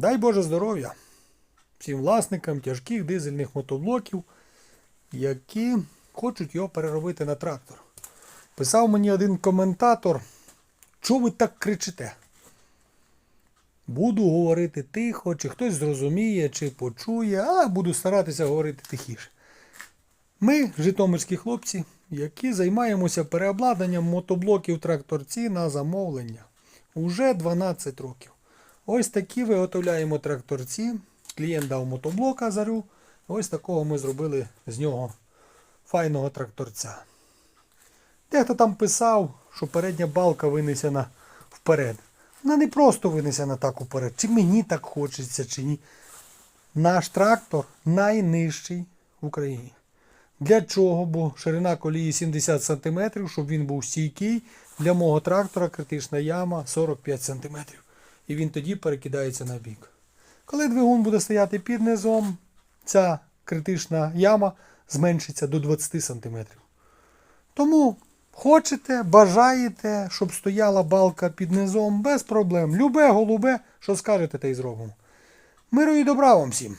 Дай Боже здоров'я всім власникам тяжких дизельних мотоблоків, які хочуть його переробити на трактор. Писав мені один коментатор, чого ви так кричите? Буду говорити тихо, чи хтось зрозуміє, чи почує, а буду старатися говорити тихіше. Ми, житомирські хлопці, які займаємося переобладнанням мотоблоків тракторці на замовлення. Уже 12 років. Ось такі виготовляємо тракторці. Клієнт дав мотоблока зарю. Ось такого ми зробили з нього файного тракторця. Дехто там писав, що передня балка винесена вперед. Вона не просто винесена так уперед. Чи мені так хочеться, чи ні. Наш трактор найнижчий в Україні. Для чого? Бо ширина колії 70 см, щоб він був стійкий. Для мого трактора критична яма 45 см. І він тоді перекидається на бік. Коли двигун буде стояти під низом, ця критична яма зменшиться до 20 см. Тому хочете, бажаєте, щоб стояла балка під низом, без проблем. Любе, голубе, що скажете, те й зробимо. Миру і добра вам всім!